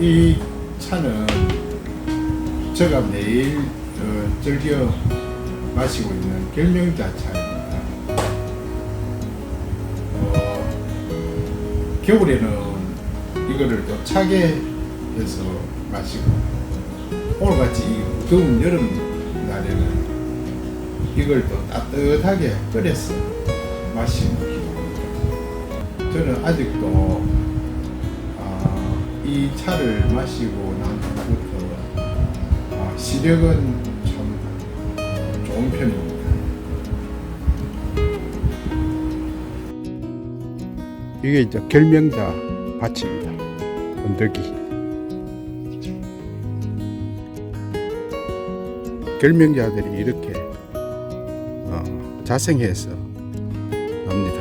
이 차는 제가 매일 어, 즐겨 마시고 있는 결명자 차입니다. 어, 겨울에는 이거를 또 차게 해서 마시고 오늘같이 이 더운 여름 날에는 이걸 또 따뜻하게 끓여서 마시고 기도합니다. 저는 아직도 아, 이 차를 마시고 난 후부터 아, 시력은 참 좋은 편입니다. 이게 이제 결명자 밭입니다. 언덕이. 결명자들이 이렇게 어, 자생해서 납니다.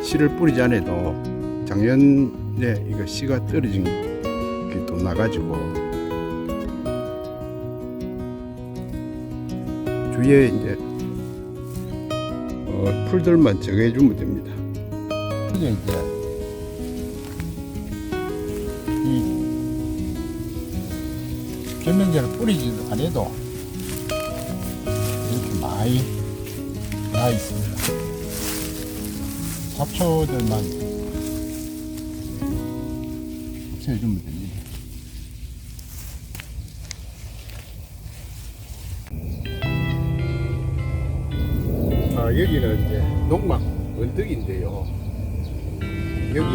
씨를 뿌리지 않아도 작년 에 이거 씨가 떨어진 게 또 나가지고 주위에 이제 어, 풀들만 정해주면 됩니다. 이제 이 결명제를 뿌리지 않아도 이렇게 많이 나 있습니다. 잡초들만 채워주면 됩니다. 아, 여기는 이제 농막 언덕인데요. 여기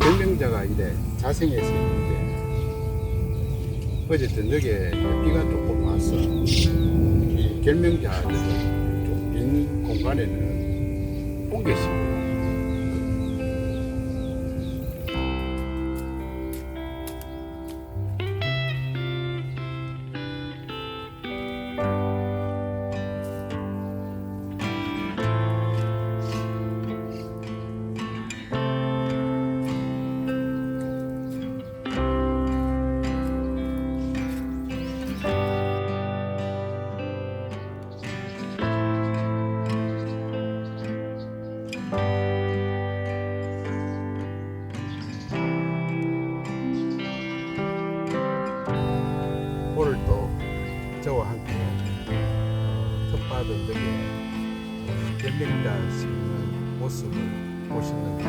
결명자가 이래 자생해서 있는데 어제 저녁에 비가 조금 와서 이 결명자 좀 빈 공간에는 옮겼습니다. 텃밭 언덕에 결명자 심는 모습을 보셨는데요.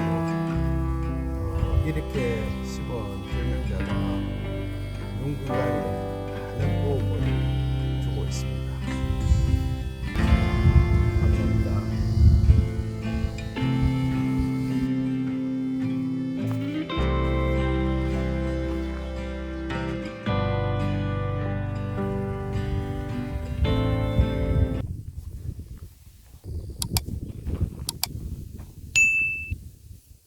어, 이렇게 심은 많은 도움을